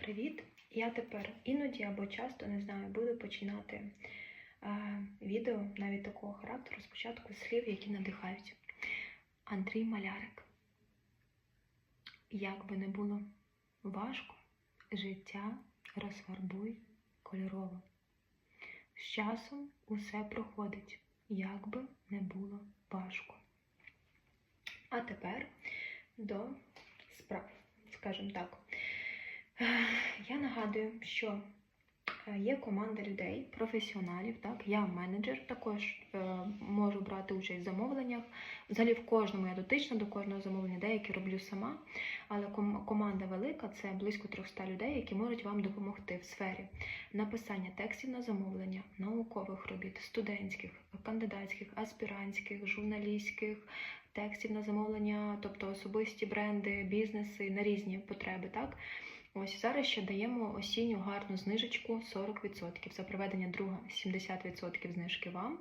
привіт! Я тепер іноді або часто не знаю, буду починати е, відео навіть такого характеру спочатку слів, які надихають. Андрій Малярик. Як би не було важко, життя розфарбуй кольорово. З часом усе проходить, як би не було важко. А тепер до справ, скажімо так. Я нагадую, що е, є команда людей, професіоналів. Так, я менеджер, також е, можу брати участь в замовленнях. Взагалі в кожному я дотична до кожного замовлення, деякі роблю сама. Але ком- команда велика це близько 300 людей, які можуть вам допомогти в сфері написання текстів на замовлення, наукових робіт, студентських, кандидатських, аспірантських, журналістських. Текстів на замовлення, тобто особисті бренди, бізнеси на різні потреби, так? Ось зараз ще даємо осінню гарну знижечку 40%. За проведення друга 70% знижки вам,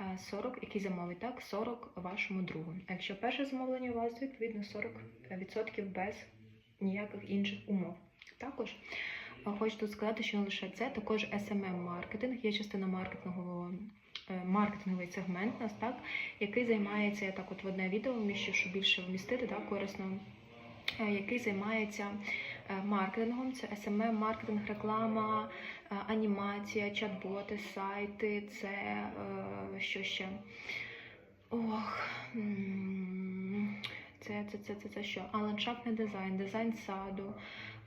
е, 40, який замовить, так, 40 вашому другу. А якщо перше замовлення у вас, то відповідно 40% без ніяких інших умов. Також е, хочу тут сказати, що не лише це, також smm маркетинг є частина маркетингового. е, Маркетинговий сегмент нас, так, який займається, я так от в одне відео вміщу, щоб більше вмістити, так, корисно, е, який займається е, маркетингом. Це SMM, маркетинг, реклама, е, анімація, чат-боти, сайти, це е, що ще? Ох. Це, це, це, це, це що? А ландшафтний дизайн, дизайн саду,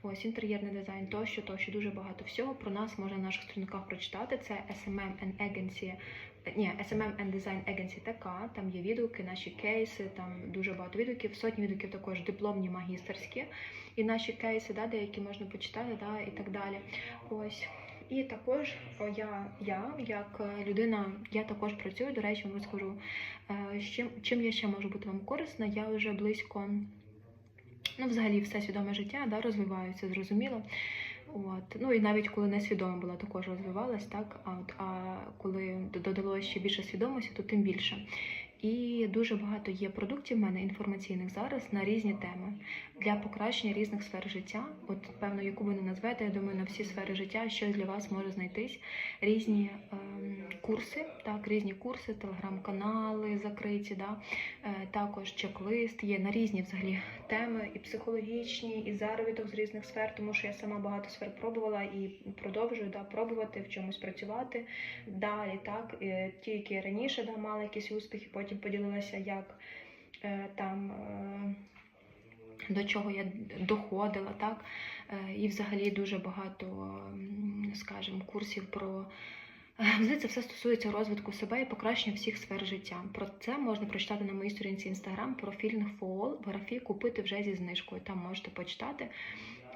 ось інтер'єрний дизайн, тощо, тощо, дуже багато всього. Про нас можна на наших сторінках прочитати. Це SMM and Agency, е, ні, SMM and Design Agency така, там є відгуки, наші кейси, там дуже багато відгуків, сотні відгуків також дипломні, магістерські, і наші кейси, да, деякі можна почитати, да, і так далі. Ось. І також я, я, як е, людина, я також працюю, до речі, вам розкажу, е, чим, чим я ще можу бути вам корисна. Я вже близько, ну, взагалі, все свідоме життя да, розвиваюся, зрозуміло. От. Ну і навіть коли не свідома була, також розвивалась, так, а, от, а коли додалося ще більше свідомості, то тим більше. І дуже багато є продуктів в мене інформаційних зараз на різні теми для покращення різних сфер життя. От, певно, яку ви не назвете, я думаю, на всі сфери життя щось для вас може знайтись. Різні ем, курси, так, різні курси, телеграм-канали закриті, да, е, також чек-лист є на різні взагалі теми, і психологічні, і заробіток з різних сфер, тому що я сама багато сфер пробувала і продовжую да, пробувати в чомусь працювати далі. Так, Е, ті, які раніше да, мала якісь успіхи, потім поділилася, як е, там. До чого я доходила, так? І взагалі дуже багато, скажімо, курсів про. Е, Взагалі це все стосується розвитку себе і покращення всіх сфер життя. Про це можна прочитати на моїй сторінці Instagram профільних фол в графі купити вже зі знижкою. Там можете почитати.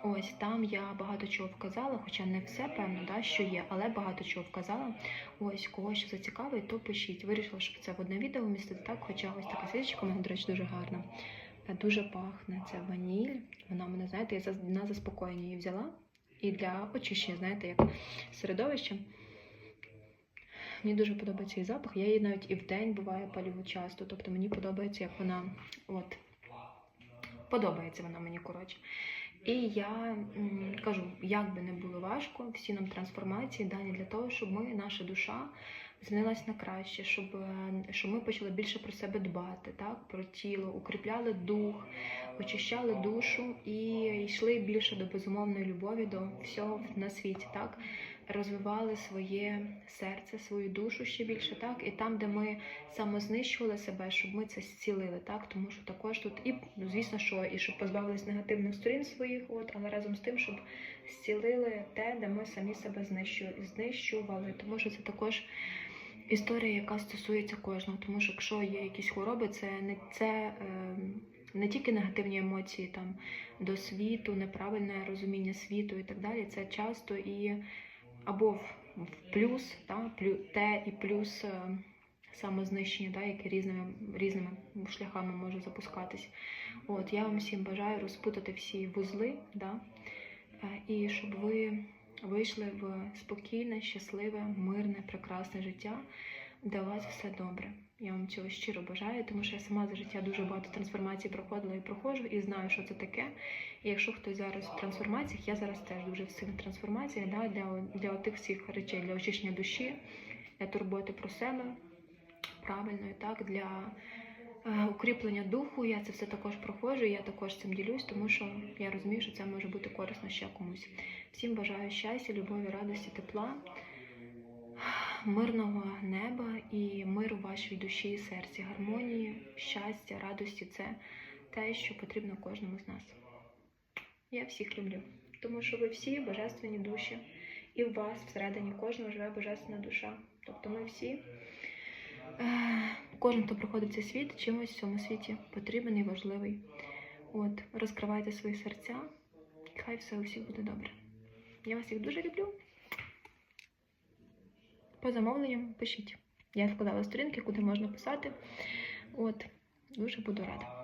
Ось там я багато чого вказала, хоча не все певно, да, що є, але багато чого вказала. Ось кого що зацікавить, то пишіть. Вирішила, щоб це в одне відео вмістити так, хоча ось така свічка, мене, до речі, дуже гарна. Е, Дуже пахне. Це ваніль. Вона мене, знаєте, я на заспокоєння її взяла. І для очищення, знаєте, як середовище. Мені дуже подобається її запах. Я її навіть і в день буває палю часто. Тобто мені подобається, як вона от подобається вона мені коротше. І я кажу, як би не було важко, всі нам трансформації дані для того, щоб ми, наша душа змінилась на краще, щоб, е, щоб ми почали більше про себе дбати, так, про тіло, укріпляли дух, очищали душу і йшли більше до безумовної любові, до всього на світі, так, розвивали своє серце, свою душу ще більше, так, і там, де ми самознищували себе, щоб ми це зцілили, так, тому що також тут і, ну, звісно, що і щоб позбавились негативних сторін своїх, от, але разом з тим, щоб зцілили те, де ми самі себе знищу- знищували, тому що це також історія, яка стосується кожного. Тому що якщо є якісь хвороби, це не це. Е, не тільки негативні емоції там до світу, неправильне розуміння світу і так далі. Це часто і або в, плюс, та, те і плюс е, самознищення, да, яке різними, різними шляхами може запускатись. От, я вам всім бажаю розпутати всі вузли, да, е, і щоб ви вийшли в спокійне, щасливе, мирне, прекрасне життя. Де вас все добре. Я вам цього щиро бажаю, тому що я сама за життя дуже багато трансформацій проходила і проходжу, і знаю, що це таке. І якщо хтось зараз в трансформаціях, я зараз теж дуже в сильних трансформаціях, да, для, для тих всіх речей, для очищення душі, для турботи про себе, правильно, і так, для е, укріплення духу. Я це все також проходжу, я також цим ділюсь, тому що я розумію, що це може бути корисно ще комусь. Всім бажаю щастя, любові, радості, тепла, мирного неба і миру вашій душі і серці, гармонії, щастя, радості це те, що потрібно кожному з нас. Я всіх люблю, тому що ви всі божественні душі, і в вас всередині кожного живе божественна душа. Тобто ми всі, е, кожен, хто приходить в цей світ, чимось в цьому світі потрібен і важливий. От, розкривайте свої серця, хай все у всіх буде добре. Я вас всіх дуже люблю. По замовленням пишіть. Я вкладала сторінки, куди можна писати. От, дуже буду рада.